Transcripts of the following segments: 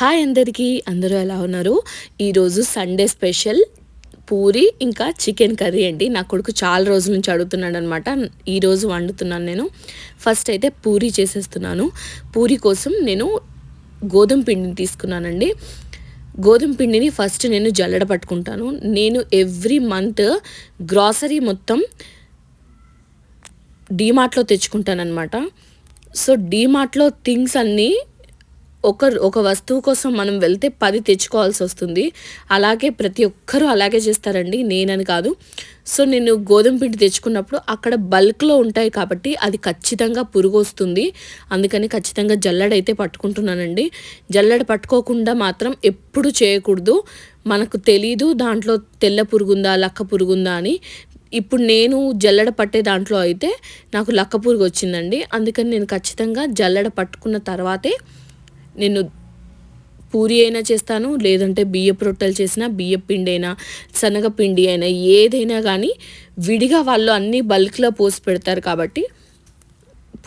Hi అందరికీ అందరూ ఎలా ఉన్నారు? ఈరోజు సండే స్పెషల్ పూరి ఇంకా చికెన్ కర్రీ అండి. నా కొడుకు చాలా రోజుల నుంచి అడుగుతున్నాడు అనమాట ఈరోజు వండుతున్నాను నేను. ఫస్ట్ అయితే పూరి చేసేస్తున్నాను. పూరి కోసం నేను గోధుమ పిండిని తీసుకున్నానండి. గోధుమ పిండిని ఫస్ట్ నేను జల్లడ పట్టుకుంటాను. నేను ఎవ్రీ మంత్ గ్రాసరీ మొత్తం డీమార్ట్లో తెచ్చుకుంటానమాట సో డీమార్ట్లో థింగ్స్ అన్నీ ఒక ఒక వస్తువు కోసం మనం వెళ్తే పది తెచ్చుకోవాల్సి వస్తుంది. అలాగే ప్రతి ఒక్కరూ అలాగే చేస్తారండి. నేనని కాదు. సో నేను గోధుమ పిండి తెచ్చుకున్నప్పుడు అక్కడ బల్క్లో ఉంటాయి కాబట్టి అది ఖచ్చితంగా పురుగు వస్తుంది. అందుకని ఖచ్చితంగా జల్లడైతే పట్టుకుంటున్నానండి. జల్లెడ పట్టుకోకుండా మాత్రం ఎప్పుడు చేయకూడదు. మనకు తెలీదు దాంట్లో తెల్ల పురుగుందా లక్క పురుగుందా అని. ఇప్పుడు నేను జల్లెడ పట్టే దాంట్లో అయితే నాకు లక్క పురుగు వచ్చిందండి. అందుకని నేను ఖచ్చితంగా జల్లెడ పట్టుకున్న తర్వాతే నేను పూరి అయినా చేస్తాను లేదంటే బియ్యపు రొట్టెలు చేసినా బియ్యపు పిండి అయినా శనగపిండి అయినా ఏదైనా కానీ విడిగా వాళ్ళు అన్నీ బల్క్లో పోసి పెడతారు కాబట్టి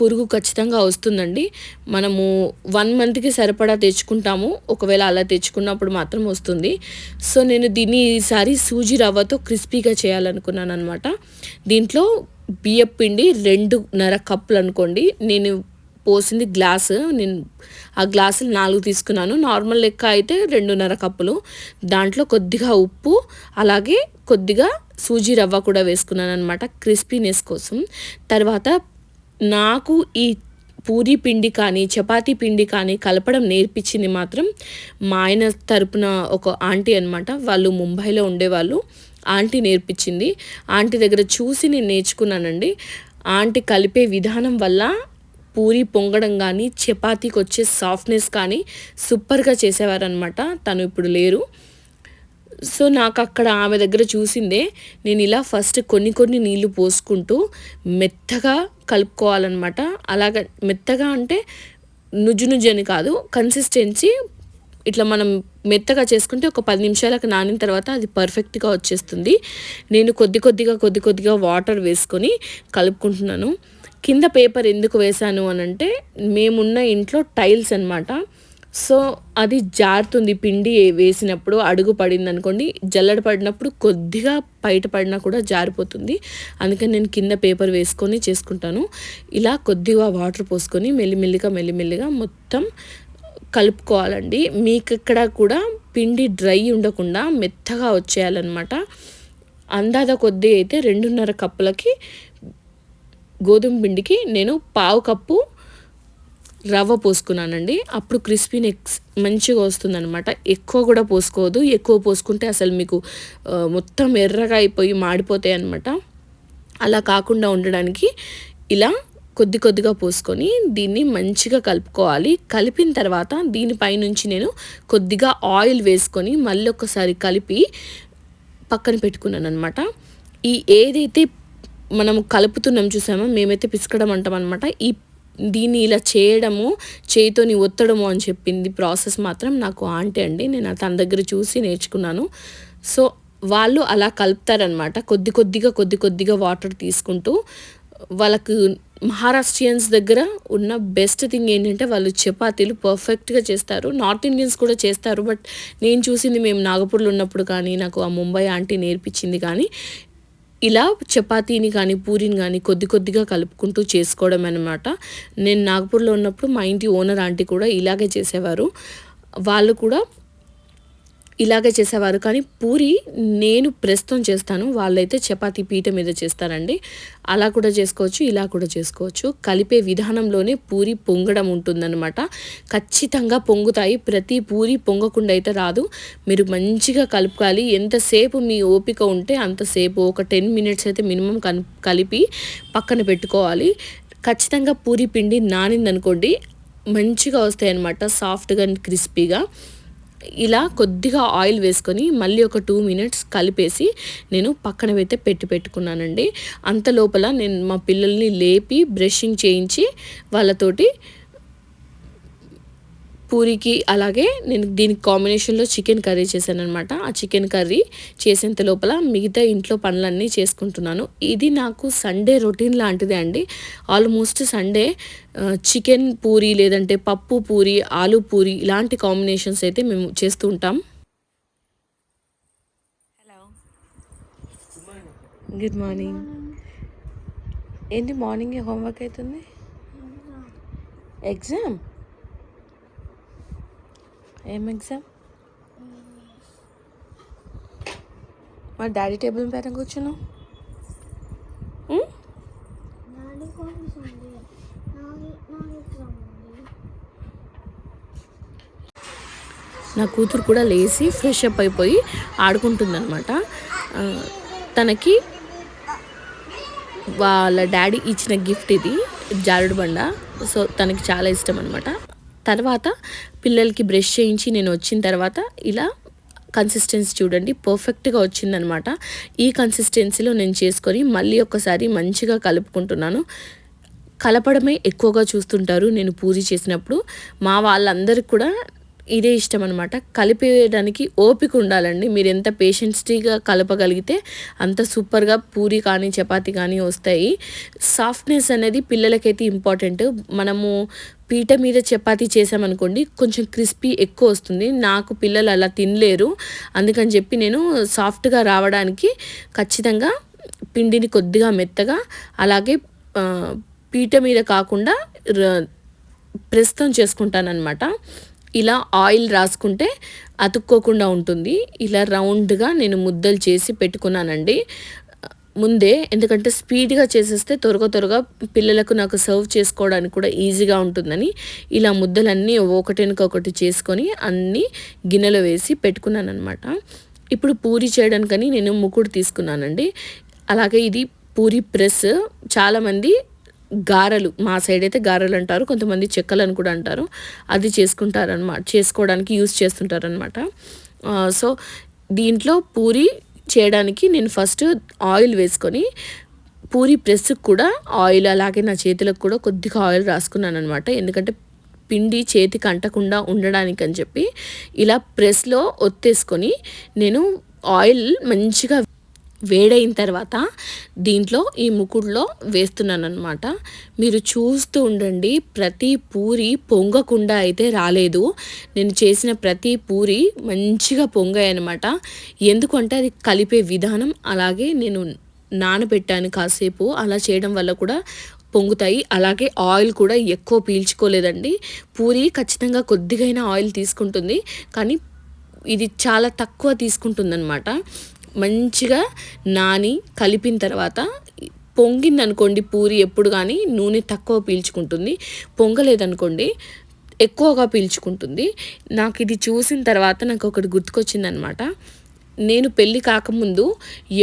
పురుగు ఖచ్చితంగా వస్తుందండి. మనము వన్ మంత్కి సరిపడా తెచ్చుకుంటాము. ఒకవేళ అలా తెచ్చుకున్నప్పుడు మాత్రం వస్తుంది. సో నేను దీన్ని ఈసారి సూజీ రవ్వతో క్రిస్పీగా చేయాలనుకున్నాను అనమాట దీంట్లో బియ్యపు పిండి రెండున్నర కప్పులు అనుకోండి. నేను పోసింది గ్లాస్. నేను ఆ గ్లాసులు నాలుగు తీసుకున్నాను. నార్మల్ లెక్క అయితే రెండున్నర కప్పులు. దాంట్లో కొద్దిగా ఉప్పు అలాగే కొద్దిగా సూజీ రవ్వ కూడా వేసుకున్నాను అనమాట క్రిస్పీనెస్ కోసం. తర్వాత నాకు ఈ పూరి పిండి కానీ చపాతీ పిండి కానీ కలపడం నేర్పించింది మాత్రం మా ఆయన తరపున ఒక ఆంటీ అనమాట వాళ్ళు ముంబైలో ఉండేవాళ్ళు. ఆంటీ నేర్పించింది. ఆంటీ దగ్గర చూసి నేను నేర్చుకున్నానండి. ఆంటీ కలిపే విధానం వల్ల పూరి పొంగడం కానీ చపాతీకి వచ్చే సాఫ్ట్నెస్ కానీ సూపర్గా చేసేవారనమాట తను ఇప్పుడు లేరు. సో నాకు అక్కడ ఆమె దగ్గర చూసిందే నేను ఇలా ఫస్ట్ కొన్ని కొన్ని నీళ్ళు పోసుకుంటూ మెత్తగా కలుపుకోవాలన్నమాట. అలాగ మెత్తగా అంటే నుజ్జు నుజ్జు అని కాదు కన్సిస్టెన్సీ ఇట్లా మనం మెత్తగా చేసుకుంటే ఒక పది నిమిషాలకు నానిన తర్వాత అది పర్ఫెక్ట్గా వచ్చేస్తుంది. నేను కొద్ది కొద్దిగా కొద్ది కొద్దిగా వాటర్ వేసుకొని కలుపుకుంటున్నాను. కింద పేపర్ ఎందుకు వేశాను అని అంటే మేమున్న ఇంట్లో టైల్స్ అనమాట సో అది జారుతుంది పిండి వేసినప్పుడు అడుగు పడింది అనుకోండి జల్లడ పడినప్పుడు కొద్దిగా బయట పడినా కూడా జారిపోతుంది. అందుకని నేను కింద పేపర్ వేసుకొని చేసుకుంటాను. ఇలా కొద్దిగా వాటర్ పోసుకొని మెల్లిమెల్లిగా మెల్లిమెల్లిగా మొత్తం కలుపుకోవాలండి. మీకు ఇక్కడ కూడా పిండి డ్రై ఉండకుండా మెత్తగా వచ్చేయాలన్నమాట. అందాద కొద్దీ అయితే రెండున్నర కప్పులకి గోధుమ పిండికి నేను పావు కప్పు రవ్వ పోసుకున్నానండి. అప్పుడు క్రిస్పీనెక్స్ మంచిగా వస్తుందనమాట ఎక్కువ కూడా పోసుకోవద్దు. ఎక్కువ పోసుకుంటే అసలు మీకు మొత్తం ఎర్రగా అయిపోయి మాడిపోతాయి అనమాట అలా కాకుండా ఉండడానికి ఇలా కొద్ది కొద్దిగా పోసుకొని దీన్ని మంచిగా కలుపుకోవాలి. కలిపిన తర్వాత దీనిపై నుంచి నేను కొద్దిగా ఆయిల్ వేసుకొని మళ్ళీ ఒకసారి కలిపి పక్కన పెట్టుకున్నాను అనమాట ఈ ఏదైతే మనం కలుపుతున్నాం చూసామా? మేమైతే పిసకడం అంటాం అనమాట ఈ దీన్ని ఇలా చేయడము చేయితోని ఒత్తడము అని చెప్పింది ప్రాసెస్ మాత్రం నాకు ఆంటీ అండి. నేను తన దగ్గర చూసి నేర్చుకున్నాను. సో వాళ్ళు అలా కలుపుతారనమాట కొద్ది కొద్దిగా కొద్ది కొద్దిగా వాటర్ తీసుకుంటూ వాళ్ళకు మహారాష్ట్రియన్స్ దగ్గర ఉన్న బెస్ట్ థింగ్ ఏంటంటే వాళ్ళు చపాతీలు పర్ఫెక్ట్గా చేస్తారు. నార్త్ ఇండియన్స్ కూడా చేస్తారు. బట్ నేను చూసింది మేము నాగపూర్లో ఉన్నప్పుడు కానీ నాకు ఆ ముంబై ఆంటీ నేర్పించింది కానీ ఇలా చపాతీని కానీ పూరిని కానీ కొద్ది కొద్దిగా కలుపుకుంటూ చేసుకోవడం అనమాట నేను నాగపూర్లో ఉన్నప్పుడు మా ఇంటి ఓనర్ ఆంటీ కూడా ఇలాగే చేసేవారు. వాళ్ళు కూడా ఇలాగే చేసేవారు. కానీ పూరి నేను ప్రస్తుతం చేస్తాను. వాళ్ళైతే చపాతీ పీట మీద చేస్తారండి. అలా కూడా చేసుకోవచ్చు ఇలా కూడా చేసుకోవచ్చు. కలిపే విధానంలోనే పూరి పొంగడం ఉంటుందన్నమాట. ఖచ్చితంగా పొంగుతాయి. ప్రతి పూరి పొంగకుండా అయితే రాదు. మీరు మంచిగా కలుపుకోవాలి. ఎంతసేపు మీ ఓపిక ఉంటే అంతసేపు ఒక టెన్ మినిట్స్ అయితే మినిమం కలిపి పక్కన పెట్టుకోవాలి. ఖచ్చితంగా పూరి పిండి నానిందనుకోండి మంచిగా వస్తాయి అన్నమాట సాఫ్ట్గా క్రిస్పీగా. ఇలా కొద్దిగా ఆయిల్ వేసుకొని మళ్ళీ ఒక టూ మినిట్స్ కలిపేసి నేను పక్కన అయితే పెట్టి పెట్టుకున్నానండి. అంత లోపల నేను మా పిల్లల్ని లేపి బ్రషింగ్ చేయించి వాళ్ళతోటి పూరికి అలాగే నేను దీనికి కాంబినేషన్లో చికెన్ కర్రీ చేశాను అనమాట ఆ చికెన్ కర్రీ చేసేంత లోపల మిగతా ఇంట్లో పనులన్నీ చేసుకుంటున్నాను. ఇది నాకు సండే రొటీన్ లాంటిదే అండి. ఆల్మోస్ట్ సండే చికెన్ పూరి లేదంటే పప్పు పూరి ఆలు పూరి ఇలాంటి కాంబినేషన్స్ అయితే మేము చేస్తూ ఉంటాం. హలో గుడ్ మార్నింగ్ ఏంటి మార్నింగ్ హోంవర్క్ అవుతుంది? ఎగ్జామ్ ఏం ఎగ్జామ్ మా డాడీ టేబుల్ పైన కూర్చున్నావు? నా కూతురు కూడా లేచి ఫ్రెష్ అప్ అయిపోయి ఆడుకుంటుందన్నమాట. తనకి వాళ్ళ డాడీ ఇచ్చిన గిఫ్ట్ ఇది జారుడు బండ సో తనకి చాలా ఇష్టం అనమాట తర్వాత పిల్లలకి బ్రష్ చేయించి నేను వచ్చిన తర్వాత ఇలా కన్సిస్టెన్సీ చూడండి పర్ఫెక్ట్గా వచ్చిందనమాట. ఈ కన్సిస్టెన్సీలో నేను చేసుకొని మళ్ళీ ఒకసారి మంచిగా కలుపుకుంటున్నాను. కలపడమే ఎక్కువగా చూస్తుంటారు నేను పూజ చేసినప్పుడు. మా వాళ్ళందరికీ కూడా ఇదే ఇష్టం అనమాట కలిపేయడానికి ఓపిక ఉండాలండి. మీరు ఎంత పేషెన్స్టీగా కలపగలిగితే అంత సూపర్గా పూరి కానీ చపాతి కానీ వస్తాయి. సాఫ్ట్నెస్ అనేది పిల్లలకైతే ఇంపార్టెంట్ మనము పీట మీద చపాతీ చేసామనుకోండి కొంచెం క్రిస్పీ ఎక్కువ వస్తుంది. నాకు పిల్లలు అలా తినలేరు. అందుకని చెప్పి నేను సాఫ్ట్గా రావడానికి ఖచ్చితంగా పిండిని కొద్దిగా మెత్తగా అలాగే పీట మీద కాకుండా ర- చేసుకుంటానమాట చేసుకుంటానన్నమాట. ఇలా ఆయిల్ రాసుకుంటే అతుక్కోకుండా ఉంటుంది. ఇలా రౌండ్గా నేను ముద్దలు చేసి పెట్టుకున్నానండి. ముందే ఎందుకంటే స్పీడ్గా చేసేస్తే త్వరగా త్వరగా పిల్లలకు నాకు సర్వ్ చేసుకోవడానికి కూడా ఈజీగా ఉంటుందని ఇలా ముద్దలన్నీ ఒకటినకొకటి చేసుకొని అన్నీ గిన్నెలో వేసి పెట్టుకున్నాను అనమాట ఇప్పుడు పూరి చేయడానికని నేను ముకుడు తీసుకున్నానండి. అలాగే ఇది పూరి ప్రెస్. చాలామంది గారెలు మా సైడ్ అయితే గారెలు అంటారు కొంతమంది చెక్కలు అని కూడా అంటారు. అది చేసుకుంటారనమాట చేసుకోవడానికి యూస్ చేస్తుంటారనమాట సో దీంట్లో పూరి చేయడానికి నేను ఫస్ట్ ఆయిల్ వేసుకొని పూరి ప్రెస్కి కూడా ఆయిల్ అలాగే నా చేతులకు కూడా కొద్దిగా ఆయిల్ రాసుకున్నాను అనమాట ఎందుకంటే పిండి చేతికి అంటకుండా ఉండడానికి అని చెప్పి ఇలా ప్రెస్లో ఒత్తేసుకొని నేను ఆయిల్ మంచిగా వేడైన తర్వాత దీంట్లో ఈ ముకుడులో వేస్తున్నాను అనమాట మీరు చూస్తూ ఉండండి ప్రతి పూరి పొంగకుండా అయితే రాలేదు. నేను చేసిన ప్రతి పూరి మంచిగా పొంగాయి అనమాట ఎందుకంటే అది కలిపే విధానం అలాగే నేను నానబెట్టాను కాసేపు. అలా చేయడం వల్ల కూడా పొంగుతాయి. అలాగే ఆయిల్ కూడా ఎక్కువ పీల్చుకోలేదండి. పూరి ఖచ్చితంగా కొద్దిగైనా ఆయిల్ తీసుకుంటుంది. కానీ ఇది చాలా తక్కువ తీసుకుంటుందన్నమాట. మంచిగా నాని కలిపిన తర్వాత పొంగిందనుకోండి పూరి ఎప్పుడు కానీ నూనె తక్కువ పీల్చుకుంటుంది పొంగలేదనుకోండి ఎక్కువగా పీల్చుకుంటుంది. నాకు ఇది చూసిన తర్వాత నాకు ఒకటి గుర్తుకొచ్చిందనమాట. నేను పెళ్ళి కాకముందు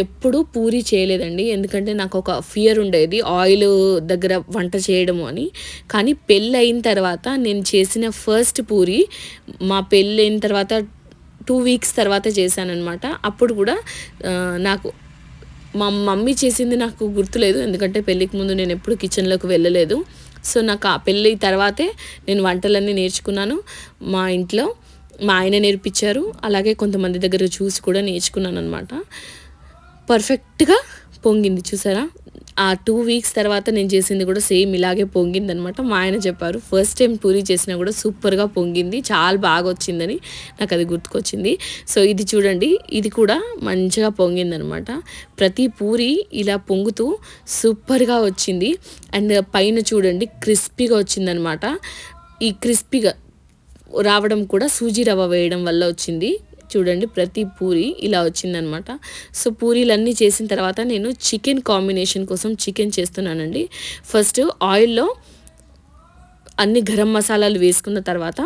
ఎప్పుడూ పూరి చేయలేదండి. ఎందుకంటే నాకు ఒక ఫియర్ ఉండేది ఆయిల్ దగ్గర వంట చేయడము అని. కానీ పెళ్ళి అయిన తర్వాత నేను చేసిన ఫస్ట్ పూరి మా పెళ్ళి అయిన తర్వాత టూ వీక్స్ తర్వాత చేశానమాట అప్పుడు కూడా నాకు మా మమ్మీ చేసింది నాకు గుర్తులేదు. ఎందుకంటే పెళ్ళికి ముందు నేను ఎప్పుడు కిచెన్లోకి వెళ్ళలేదు. సో నాకు ఆ పెళ్ళి తర్వాతే నేను వంటలన్నీ నేర్చుకున్నాను. మా ఇంట్లో మా ఆయన నేర్పించారు. అలాగే కొంతమంది దగ్గర చూసి కూడా నేర్చుకున్నాను అనమాట పర్ఫెక్ట్గా పొంగింది. చూసారా? ఆ టూ వీక్స్ తర్వాత నేను చేసింది కూడా సేమ్ ఇలాగే పొంగింది అనమాట మా ఆయన చెప్పారు ఫస్ట్ టైం పూరి చేసినా కూడా సూపర్గా పొంగింది చాలా బాగా వచ్చిందని నాకు అది గుర్తుకొచ్చింది. సో ఇది చూడండి ఇది కూడా మంచిగా పొంగింది అనమాట ప్రతి పూరి ఇలా పొంగుతూ సూపర్గా వచ్చింది. అండ్ పైన చూడండి క్రిస్పీగా వచ్చిందనమాట ఈ క్రిస్పీగా రావడం కూడా సూజీ రవ్వ వేయడం వల్ల వచ్చింది. చూడండి ప్రతి పూరి ఇలా వచ్చిందనమాట. సో పూరీలన్నీ చేసిన తర్వాత నేను చికెన్ కాంబినేషన్ కోసం చికెన్ చేస్తున్నానండి. ఫస్ట్ ఆయిల్లో అన్ని గరం మసాలాలు వేసుకున్న తర్వాత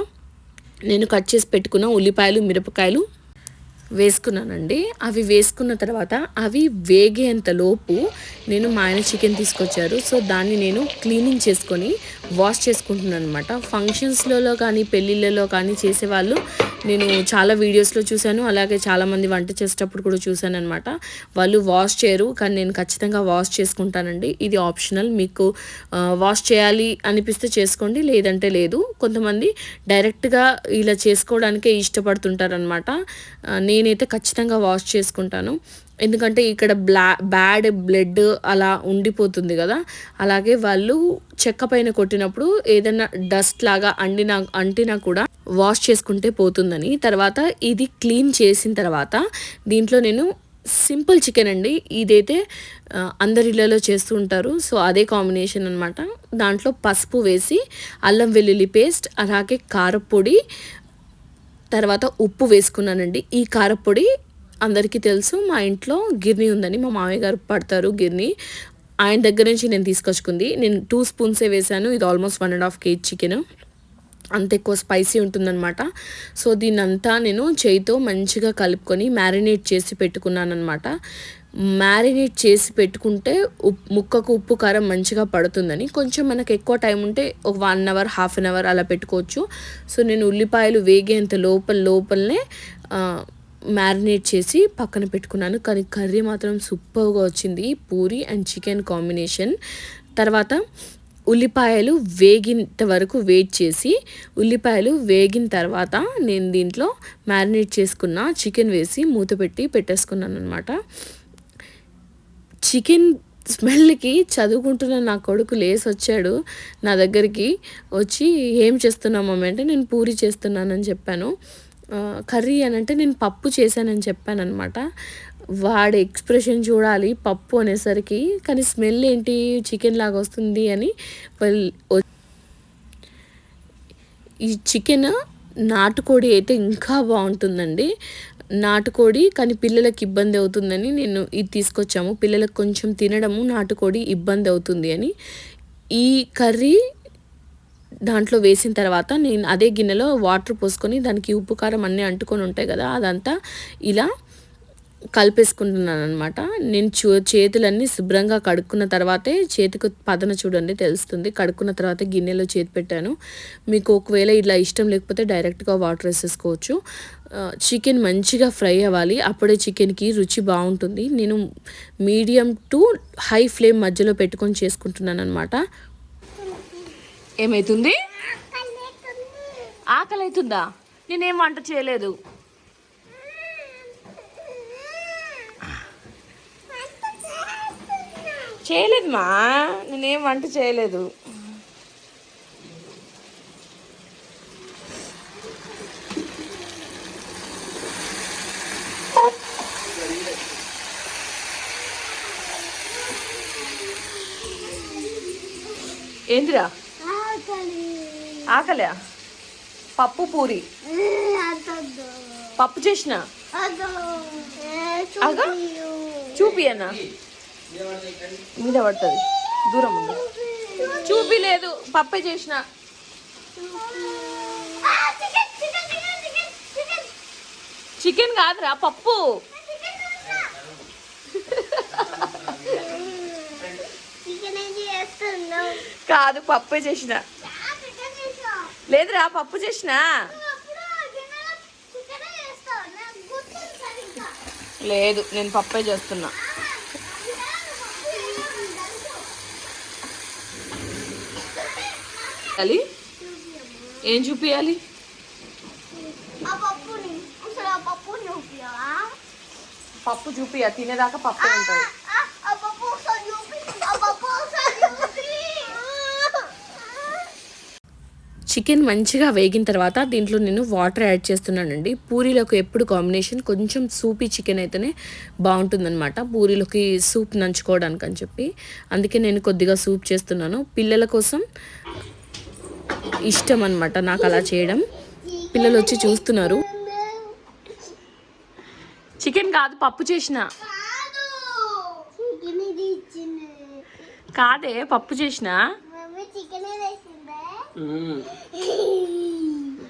నేను కట్ చేసి పెట్టుకున్న ఉల్లిపాయలు మిరపకాయలు వేసుకున్నానండి. అవి వేసుకున్న తర్వాత అవి వేగేంతలోపు నేను మా ఆయన చికెన్ తీసుకొచ్చారు. సో దాన్ని నేను క్లీనింగ్ చేసుకొని వాష్ చేసుకుంటున్నాను అనమాట ఫంక్షన్స్లలో కానీ పెళ్ళిళ్ళలో కానీ చేసేవాళ్ళు నేను చాలా వీడియోస్లో చూశాను. అలాగే చాలామంది వంట చేసేటప్పుడు కూడా చూశాను అనమాట వాళ్ళు వాష్ చేయరు కానీ నేను ఖచ్చితంగా వాష్ చేసుకుంటానండి. ఇది ఆప్షనల్. మీకు వాష్ చేయాలి అనిపిస్తే చేసుకోండి లేదంటే లేదు. కొంతమంది డైరెక్ట్గా ఇలా చేసుకోవడానికే ఇష్టపడుతుంటారనమాట నేనైతే ఖచ్చితంగా వాష్ చేసుకుంటాను. ఎందుకంటే ఇక్కడ బ్లా బ్యాడ్ బ్లడ్ అలా ఉండిపోతుంది కదా. అలాగే వాళ్ళు చెక్క పైన కొట్టినప్పుడు ఏదైనా డస్ట్ లాగా అండినా అంటినా కూడా వాష్ చేసుకుంటే పోతుందని. తర్వాత ఇది క్లీన్ చేసిన తర్వాత దీంట్లో నేను సింపుల్ చికెన్ అండి. ఇదైతే అందరి ఇళ్ళలో చేస్తూ ఉంటారు. సో అదే కాంబినేషన్ అనమాట దాంట్లో పసుపు వేసి అల్లం వెల్లుల్లి పేస్ట్ అలాగే కారపొడి తర్వాత ఉప్పు వేసుకున్నానండి. ఈ కారపొడి అందరికీ తెలుసు మా ఇంట్లో గిర్నీ ఉందని మా మామయ్య గారు పడతారు గిర్నీ. ఆయన దగ్గర నుంచి నేను తీసుకొచ్చుకుంది. నేను టూ స్పూన్సే వేసాను ఇది almost one and half KG chicken అంత ఎక్కువ స్పైసీ ఉంటుందన్నమాట. సో దీన్ని అంతా నేను చేయితో మంచిగా కలుపుకొని మ్యారినేట్ చేసి పెట్టుకున్నాను అనమాట మ్యారినేట్ చేసి పెట్టుకుంటే ఉప్ ముక్కకు ఉప్పు కారం మంచిగా పడుతుందని. కొంచెం మనకు ఎక్కువ టైం ఉంటే ఒక one hour half an hour అలా పెట్టుకోవచ్చు. సో నేను ఉల్లిపాయలు వేగేంత లోపల లోపలనే మ్యారినేట్ చేసి పక్కన పెట్టుకున్నాను. కానీ కర్రీ మాత్రం సూపర్గా వచ్చింది. పూరి అండ్ చికెన్ కాంబినేషన్ తర్వాత ఉల్లిపాయలు వేగినంత వరకు వెయిట్ చేసి ఉల్లిపాయలు వేగిన తర్వాత నేను దీంట్లో మ్యారినేట్ చేసుకున్న చికెన్ వేసి మూత పెట్టి పెట్టేసుకున్నాను అనమాట చికెన్ స్మెల్కి చదువుకుంటున్న నా కొడుకు లేసి వచ్చాడు. నా దగ్గరికి వచ్చి ఏం చేస్తున్నామమ్మ అంటే నేను పూరి చేస్తున్నానని చెప్పాను. కర్రీ అని అంటే నేను పప్పు చేశానని చెప్పాను అనమాట వాడి ఎక్స్ప్రెషన్ చూడాలి పప్పు అనేసరికి కానీ స్మెల్ ఏంటి చికెన్ లాగా వస్తుంది అని ఈ చికెన్ నాటుకోడి అయితే ఇంకా బాగుంటుందండి. నాటుకోడి కానీ పిల్లలకి ఇబ్బంది అవుతుందని నేను ఇది తీసుకొచ్చాము. పిల్లలకు కొంచెం తినడము నాటుకోడి ఇబ్బంది అవుతుంది అని. ఈ కర్రీ దాంట్లో వేసిన తర్వాత నేను అదే గిన్నెలో వాటర్ పోసుకొని దానికి ఉప్పు కారం అన్నీ అంటుకొని ఉంటాయి కదా అదంతా ఇలా కలిపేసుకుంటున్నాను అనమాట నేను చూ చేతులన్నీ శుభ్రంగా కడుక్కున్న తర్వాతే చేతికి పదన చూడండి తెలుస్తుంది. కడుక్కున్న తర్వాత గిన్నెలో చేతి పెట్టాను. మీకు ఒకవేళ ఇలా ఇష్టం లేకపోతే డైరెక్ట్గా వాటర్ వేసేసుకోవచ్చు. చికెన్ మంచిగా ఫ్రై అవ్వాలి. అప్పుడే చికెన్కి రుచి బాగుంటుంది. నేను మీడియం టు హై ఫ్లేమ్ మధ్యలో పెట్టుకొని చేసుకుంటున్నాను అనమాట ఏమైతుంది? ఆకలి అవుతుందా నేనేం వంట చేయలేదు. చేయలేదు మా. నేనేం వంట చేయలేదు. ఏందిరా? ఆకలే? పప్పు పూరి. పప్పు చేసిన? అగా? చూపి అన్న మీద పడుతుంది. దూరం ఉంది. చూపి లేదు పప్పే చేసిన. చికెన్ కాదురా పప్పు. కాదు పప్పే చేసిన. లేదురా పప్పు చేసిన? లేదు నేను పప్పే చేస్తున్నా. ఏం చూపించాలి పప్పు చూపియా తినేదాకా పప్పే ఉంటుంది ఆ పప్పు ఒకసారి చూపి ఆ పప్పు ఒకసారి చూపి చికెన్ మంచిగా వేగిన తర్వాత దీంట్లో నేను వాటర్ యాడ్ చేస్తున్నానండి. పూరీలకు ఎప్పుడు కాంబినేషన్ కొంచెం సూపీ చికెన్ అయితేనే బాగుంటుందన్నమాట. పూరీలోకి సూప్ నంచుకోవడానికి అని చెప్పి. అందుకే నేను కొద్దిగా సూప్ చేస్తున్నాను. పిల్లల కోసం ఇష్టం అనమాట నాకు అలా చేయడం. పిల్లలు వచ్చి చూస్తున్నారు. చికెన్ కాదు పప్పు చేసిన. కాదు. పప్పు చేసిన.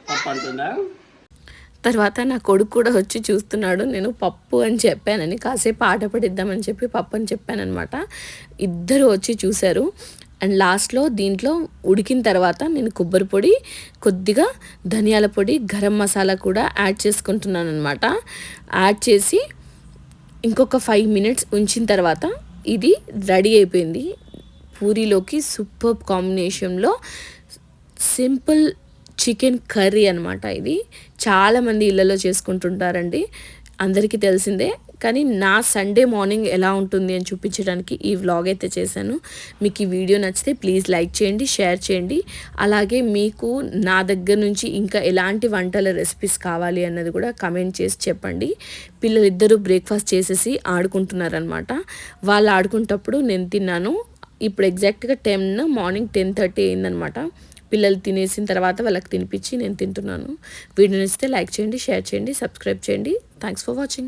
పప్పు అంటుందా తర్వాత నా కొడుకు కూడా వచ్చి చూస్తున్నాడు. నేను పప్పు అని చెప్పానని కాసేపు ఆట పడిద్దామని చెప్పి పప్పు అని చెప్పానమాట ఇద్దరు వచ్చి చూశారు. అండ్ లాస్ట్లో దీంట్లో ఉడికిన తర్వాత నేను కొబ్బరి పొడి కొద్దిగా ధనియాల పొడి గరం మసాలా కూడా యాడ్ చేసుకుంటున్నాను అనమాట యాడ్ చేసి ఇంకొక ఫైవ్ మినిట్స్ ఉంచిన తర్వాత ఇది రెడీ అయిపోయింది. పూరీలోకి సూపర్ కాంబినేషన్లో సింపుల్ చికెన్ కర్రీ అనమాట ఇది. చాలామంది ఇళ్ళలో చేసుకుంటుంటారండి. అందరికీ తెలిసిందే. కానీ నా సండే మార్నింగ్ ఎలా ఉంటుంది అని చూపించడానికి ఈ వ్లాగ్ అయితే చేశాను. మీకు ఈ వీడియో నచ్చితే ప్లీజ్ లైక్ చేయండి షేర్ చేయండి. అలాగే మీకు నా దగ్గర నుంచి ఇంకా ఎలాంటి వంటల రెసిపీస్ కావాలి అన్నది కూడా కమెంట్ చేసి చెప్పండి. పిల్లలిద్దరూ బ్రేక్ఫాస్ట్ చేసేసి ఆడుకుంటున్నారనమాట వాళ్ళు ఆడుకుంటప్పుడు నేను తిన్నాను. ఇప్పుడు ఎగ్జాక్ట్గా టెన్ మార్నింగ్ టెన్ థర్టీ అయిందనమాట పిల్లలు తినేసిన తర్వాత వాళ్ళకి తినిపించి నేను తింటున్నాను. వీడియో నచ్చితే లైక్ చేయండి షేర్ చేయండి సబ్స్క్రైబ్ చేయండి. Thanks for watching